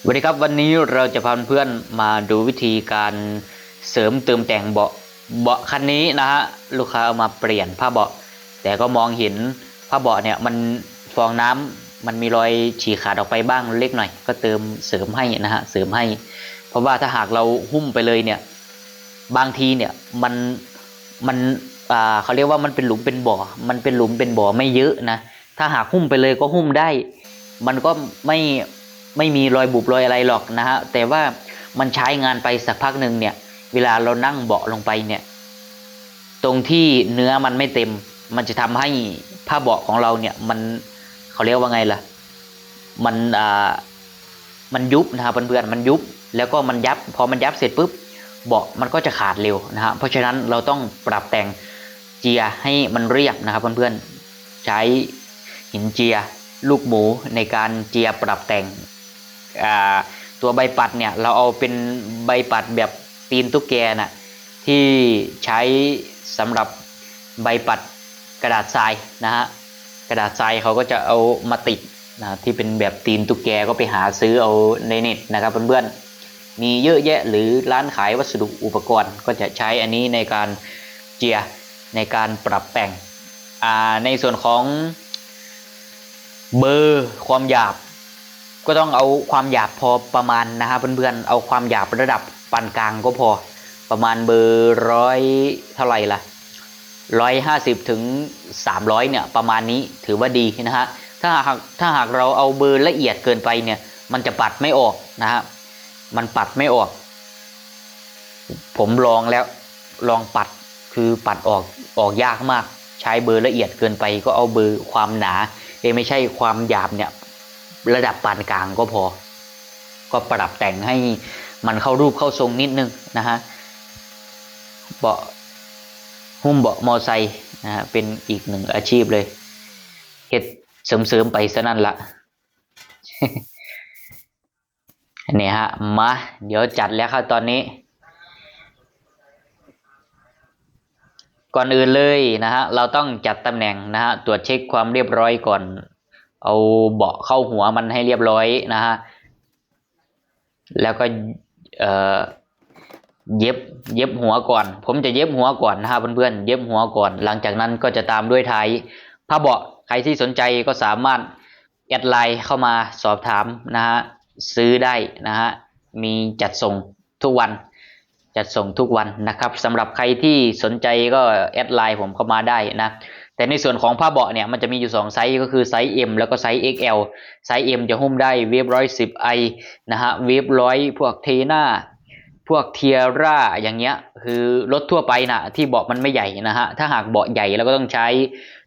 สวัสดีครับวันนี้เราจะพาเพื่อนมาดูวิธีการเสริมเติมแต่งเบาะเบาะคันนี้นะฮะลูกค้าเอามาเปลี่ยนผ้าเบาะ แต่ก็มองเห็นผ้าเบาะเนี่ยมันฟองน้ำมันมีรอยฉีกขาดออกไปบ้างเล็กหน่อย ก็เติมเสริมให้นะฮะเสริมให้ เพราะว่าถ้าหากเราหุ้มไปเลยเนี่ยบางทีเนี่ยมันมันอ่าเขาเรียกว่ามันเป็นหลุมเป็นบ่อ มันเป็นหลุมเป็นบ่อไม่เยอะนะถ้าหากหุ้มไปเลยก็หุ้มได้ มันก็ไม่ ไม่มีรอยบุบรอยอะไรหรอกนะฮะแต่ว่ามันใช้งานไปสักพักหนึ่งเนี่ย เวลาเรานั่งเบาะลงไปเนี่ย ตรงที่เนื้อมันไม่เต็ม มันจะทำให้ผ้าเบาะของเราเนี่ย มันเขาเรียกว่าไงล่ะ มันอ่ามันยุบนะครับเพื่อนๆมันยุบ แล้วก็มันยับ พอมันยับเสร็จปุ๊บเบาะมันก็จะขาดเร็วนะฮะเพราะฉะนั้นเราต้องปรับแต่งเจียให้มันเรียบนะครับเพื่อนๆใช้หินเจียลูกหมูในการเจียปรับแต่ง ตัวใบปัดเนี่ยเราเอาเป็นใบปัดแบบตีนตุ๊กแกน่ะที่ใช้สำหรับใบปัดกระดาษทรายนะฮะกระดาษทรายเขาก็จะเอามาติดนะที่เป็นแบบตีนตุ๊กแกก็ไปหาซื้อเอาในเน็ตนะครับเพื่อนๆมีเยอะแยะหรือร้านขายวัสดุอุปกรณ์ก็จะใช้อันนี้ในการเจียในการปรับแต่งในส่วนของเบอร์ความหยาบ ก็ต้องเอาความหยาบพอประมาณนะฮะเพื่อนๆเอาความหยาบระดับปานกลางก็พอ ประมาณเบอร์ร้อยเท่าไหร่ล่ะร้อยห้าสิบถึงสามร้อยเนี่ยประมาณนี้ถือว่าดีนะฮะถ้าหากถ้าหากเราเอาเบอร์ละเอียดเกินไปเนี่ยมันจะปัดไม่ออกนะฮะมันปัดไม่ออก ผมลองแล้วลองปัดคือปัดออกออกยากมาก ใช้เบอร์ละเอียดเกินไปก็เอาเบอร์ความหนาเอไม่ใช่ความหยาบเนี่ย ระดับปานกลางก็พอ ก็ปรับแต่งให้มันเข้ารูปเข้าทรงนิดนึงนะฮะเบาะหุ้มเบาะมอไซค์นะฮะเป็นอีกหนึ่งอาชีพเลยเฮ็ดเสริมๆไปซะนั่นละเนี่ยฮะมาเดี๋ยวจัดแล้วครับตอนนี้ ก่อนอื่นเลยนะฮะเราต้องจัดตำแหน่งนะฮะตรวจเช็คความเรียบร้อยก่อน เอาเบาะเข้าหัวมันให้เรียบร้อยนะฮะ แล้วก็เอ่อเย็บเย็บหัวก่อน ผมจะเย็บหัวก่อนนะฮะเพื่อนๆเย็บหัวก่อน หลังจากนั้นก็จะตามด้วยท้ายผ้าเบาะใครที่สนใจก็สามารถแอดไลน์เข้ามาสอบถามนะฮะซื้อได้นะฮะมีจัดส่งทุกวัน จัดส่งทุกวันนะครับสำหรับใครที่สนใจก็แอดไลน์ผมเข้ามาได้นะ แต่ในส่วนของผ้าเบาะเนี่ยมันจะมีอยู่ 2 ไซส์ก็คือไซส์ M แล้วก็ไซส์ XL ไซส์ M จะหุ้มได้เวฟร้อยสิบไอนะฮะเวฟร้อยพวกเทน่าพวกเทียร่าอย่างเงี้ยคือรถทั่วไปนะที่เบาะมันไม่ใหญ่นะฮะถ้าหากเบาะใหญ่เราก็ต้องใช้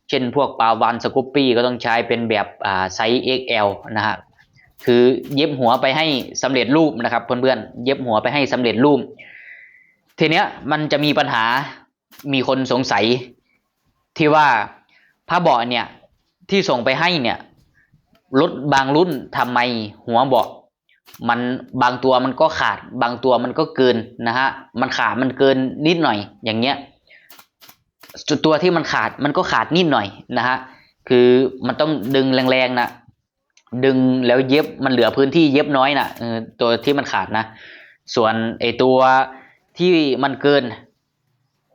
เช่นพวกปาวานสกูปปี้ก็ต้องใช้เป็นแบบอ่าไซส์ XL นะฮะคือเย็บหัวไปให้สำเร็จรูปนะครับเพื่อนๆเย็บหัวไปให้สำเร็จรูป ทีเนี้ยมันจะมีปัญหามีคนสงสัย ที่ว่าผ้าเบาะเนี่ยที่ส่งไปให้เนี่ยรถบางรุ่นทำไมหัวเบาะมันบางตัวมันก็ขาด บางตัวมันก็เกินนะฮะมันขาดมันเกินนิดหน่อยอย่างเงี้ยจุดตัวที่มันขาดมันก็ขาดนิดหน่อยนะฮะคือมันต้องดึงแรงๆนะดึงแล้วเย็บมันเหลือพื้นที่เย็บน้อยนะตัวที่มันขาดนะ ส่วนไอตัวที่มันเกิน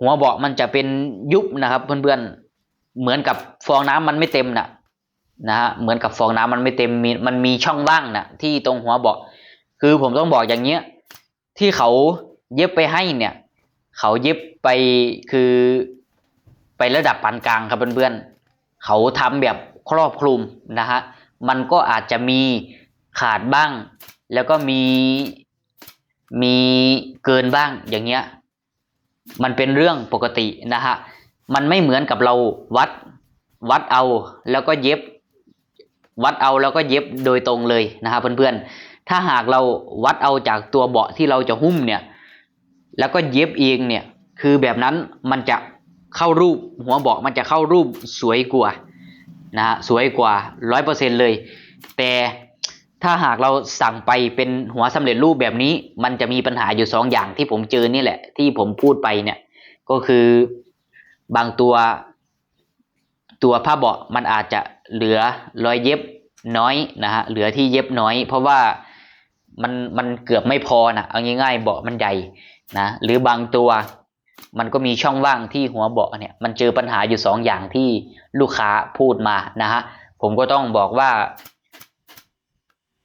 หัวเบาะมันจะเป็นยุบนะครับ เพื่อนๆเหมือนกับฟองน้ำมันไม่เต็มนะนะฮะเหมือนกับฟองน้ำมันไม่เต็มมีมันมีช่องว่างนะที่ตรงหัวเบาะ คือผมต้องบอกอย่างเงี้ยที่เขาเย็บไปให้เนี่ย เขาเย็บไปคือไประดับปานกลางครับเพื่อนๆเขาทำแบบครอบคลุมนะฮะมันก็อาจจะมีขาดบ้าง แล้วก็มีมีเกินบ้างอย่างเงี้ย มันเป็นเรื่องปกตินะฮะมันไม่เหมือนกับเราวัดวัดเอาแล้วก็เย็บ วัดเอาแล้วก็เย็บโดยตรงเลยนะครับเพื่อนๆ ถ้าหากเราวัดเอาจากตัวเบาะที่เราจะหุ้มเนี่ย แล้วก็เย็บเองเนี่ย คือแบบนั้นมันจะเข้ารูปหัวเบาะมันจะเข้ารูปสวยกว่านะฮะสวยกว่าร้อยเปอร์เซ็นเลย แต่ ถ้าหากเราสั่งไปเป็นหัวสำเร็จรูปแบบนี้ มันจะมีปัญหาอยู่สองอย่างที่ผมเจอนี่แหละ ที่ผมพูดไปเนี่ย ก็คือบางตัว ตัวผ้าเบาะมันอาจจะเหลือรอยเย็บน้อยนะฮะเหลือที่เย็บน้อย เพราะว่ามันมันเกือบไม่พอนะเอาง่ายๆเบาะมันใหญ่นะหรือบางตัวมันก็มีช่องว่างที่หัวเบาะเนี่ยมันเจอปัญหาอยู่สองอย่างที่ลูกค้าพูดมานะฮะผมก็ต้องบอกว่า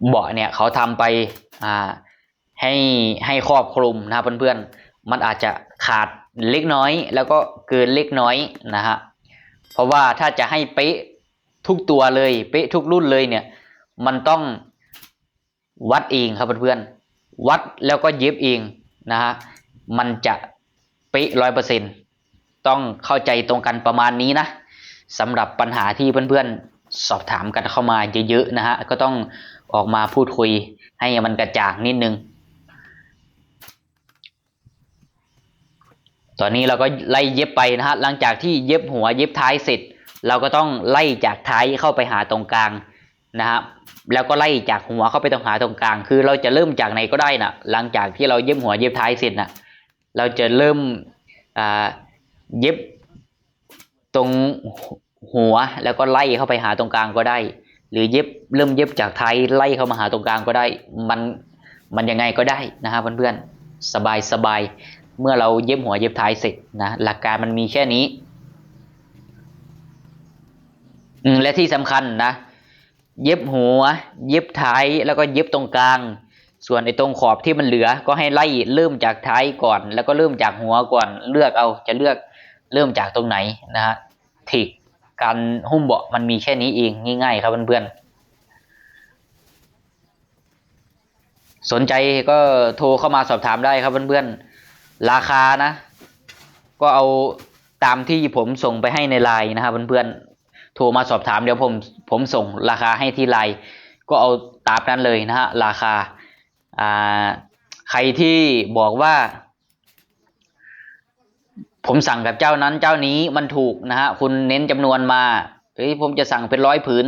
เบาะเนี่ยเขาทำไปอ่าให้ให้ครอบคลุมนะเพื่อนๆ มันอาจจะขาดเล็กน้อย แล้วก็เกินเล็กน้อยนะฮะเพราะว่าถ้าจะให้เป๊ะทุกตัวเลยเป๊ะทุกรุ่นเลยเนี่ย มันต้องวัดเองครับเพื่อนๆวัดแล้วก็เย็บเองนะฮะมันจะเป๊ะร้อยเปอร์เซ็นต้องเข้าใจตรงกันประมาณนี้นะสำหรับปัญหาที่เพื่อนๆ สอบถามกันเข้ามาเยอะๆนะฮะก็ต้อง ออกมาพูดคุยให้มันกระจ่างนิดนึง ตอนนี้เราก็ไล่เย็บไปนะฮะหลังจากที่เย็บหัวเย็บท้ายเสร็จ เราก็ต้องไล่จากท้ายเข้าไปหาตรงกลางนะครับแล้วก็ไล่จากหัวเข้าไปตรงหาตรงกลาง คือเราจะเริ่มจากไหนก็ได้นะหลังจากที่เราเย็บหัวเย็บท้ายเสร็จนะเราจะเริ่มเย็บตรงหัวแล้วก็ไล่เข้าไปหาตรงกลางก็ได้ หรือเย็บเริ่มเย็บจากท้ายไล่เข้ามาหาตรงกลางก็ได้ มันมันยังไงก็ได้นะครับเพื่อนๆสบายสบายเมื่อเราเย็บหัวเย็บท้ายเสร็จนะหลักการมันมีแค่นี้อืมและที่สำคัญนะ เย็บหัว เย็บท้ายแล้วก็เย็บตรงกลาง ส่วนไอ้ตรงขอบที่มันเหลือ ก็ให้ไล่เริ่มจากท้ายก่อน แล้วก็เริ่มจากหัวก่อนเลือกเอาจะเลือกเริ่มจากตรงไหนนะฮะทิก การหุ้มเบาะมันมีแค่นี้เองง่ายๆ ครับเพื่อนๆสนใจก็โทรเข้ามาสอบถามได้ครับเพื่อนๆราคานะ ก็เอาตามที่ผมส่งไปให้ในไลน์นะครับเพื่อนๆโทรมาสอบถามเดี๋ยวผมผมส่งราคาให้ที่ไลน์ก็เอาตามนั้นเลยนะฮะราคาอ่าใครที่บอกว่า ผมสั่งกับเจ้านั้นเจ้านี้มันถูกนะฮะคุณเน้นจำนวนมาเฮ้ยผมจะสั่งเป็นร้อยผืน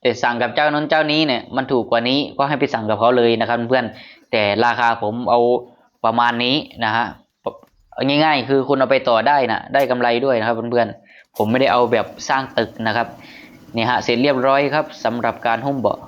แต่สั่งกับเจ้านั้นเจ้านี้เนี่ยมันถูกกว่านี้ก็ให้ไปสั่งกับเขาเลยนะครับเพื่อนแต่ราคาผมเอาประมาณนี้นะฮะง่ายๆ คือคุณเอาไปต่อได้นะได้กำไรด้วยนะครับเพื่อนๆผมไม่ได้เอาแบบสร้างตึกนะครับนี่ฮะเสร็จเรียบร้อยครับสำหรับการหุ้มเบาะ